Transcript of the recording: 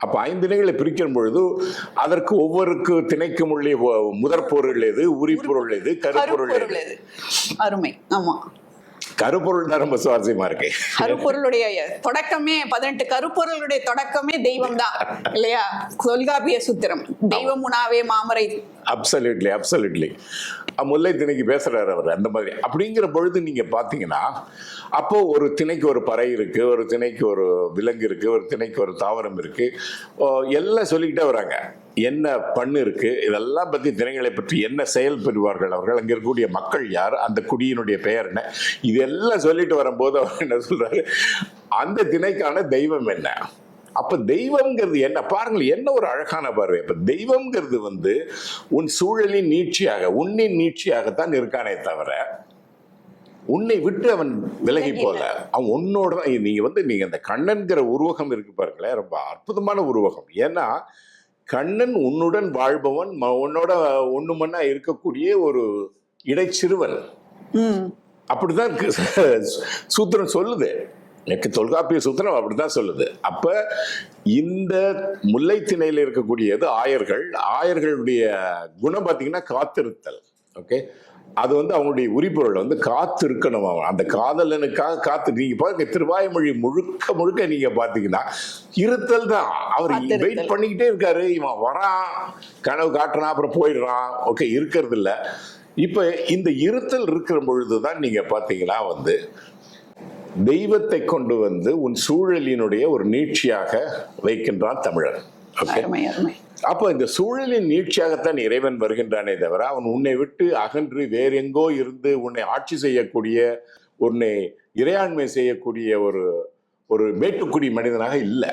அப்ப ஐந்து பிரிக்கிற பொழுது அதற்கு ஒவ்வொருக்கு திணைக்கும் உள்ளே ஒ- முதற் பொருள் எது உரிப்பொருள் எது கருப்பொருள் எது கருப்பொருள் எது? அருமை. ஆமா. கருப்பொருள் தான் ரொம்ப சுவாரஸ்யமா இருக்கு. கருப்பொருளுடைய தொடக்கமே பதினெட்டு கருப்பொருளுடைய தொடக்கமே தெய்வம் தான் இல்லையா? தொல்காப்பிய சூத்திரம். தெய்வம் உணாவே மாமரை அப்சல்யூட்லி அப்சல்யூட்லி முல்லை திணைக்கு பேசுறாரு அவர் அந்த மாதிரி. அப்படிங்கிற பொழுது நீங்க பாத்தீங்கன்னா அப்போ ஒரு திணைக்கு ஒரு பறை இருக்கு ஒரு திணைக்கு ஒரு விலங்கு இருக்கு ஒரு திணைக்கு ஒரு தாவரம் இருக்கு. எல்லாம் சொல்லிக்கிட்டே வராங்க. என்ன பண்ணு இருக்கு? இதெல்லாம் பத்தி திணைகளை பற்றி என்ன செயல் பெறுவார்கள் அவர்கள்? அங்க இருக்கக்கூடிய மக்கள் யார்? அந்த குடியினுடைய பெயர் என்ன? இதெல்லாம் சொல்லிட்டு வரும்போது அவர் என்ன சொல்றாரு? அந்த திணைக்கான தெய்வம் என்ன? அப்ப தெய்வம்ங்கிறது என்ன பாருங்கள் என்ன ஒரு அழகான பார்வை அப்ப தெய்வம்ங்கிறது வந்து உன் சூழலின் நீட்சியாக உன்னின் நீட்சியாகத்தான் இருக்கானே தவிர உன்னை விட்டு அவன் விலகி போல அவன் உன்னோட தான் நீங்க வந்து நீங்க அந்த கண்ணன்கிற உருவகம் இருக்கு பாருங்களேன் ரொம்ப அற்புதமான உருவகம் ஏன்னா கண்ணன் உன்னுடன் வாழ்பவன் உன்னோட ஒண்ணு மண்ணா இருக்கக்கூடிய ஒரு இடைச்சிறுவன் அப்படிதான் சூத்திரம் சொல்லுது எனக்கு தொல்காப்பிய சூத்திரம் அப்படிதான் சொல்லுது. அப்ப இந்த முல்லைத்திணையில் இருக்கக்கூடியது ஆயர்கள். ஆயர்களுடைய குணம் பார்த்தீங்கன்னா காத்திருத்தல். ஓகே? அது வந்து அவங்களுடைய உரிப்பொருள் வந்து காத்து இருக்கணும் அவன் அந்த காதலனுக்காக காத்து நீங்க பாருங்க திருவாய்மொழி முழுக்க முழுக்க நீங்க பாத்தீங்கன்னா இருத்தல் தான். அவர். வெயிட் பண்ணிக்கிட்டே இருக்காரு. இவன் வரான் கனவு காட்டுறான் அப்புறம் போயிடுறான். ஓகே இருக்கிறது இல்ல. இப்ப இந்த இருத்தல் இருக்கிற பொழுதுதான் நீங்க பாத்தீங்கன்னா வந்து தெய்வத்தை கொண்டு வந்து உன் சூழலினுடைய ஒரு நீட்சியாக வைக்கின்றான் தமிழன். அப்போ இந்த சூழலின் நீட்சியாகத்தான் இறைவன் வருகின்றானே தவிர அவன் உன்னை விட்டு அகன்று வேறெங்கோ இருந்து உன்னை ஆட்சி செய்யக்கூடிய உன்னை இறையாண்மை செய்யக்கூடிய ஒரு ஒரு மேட்டுக்குடி மனிதனாக இல்லை.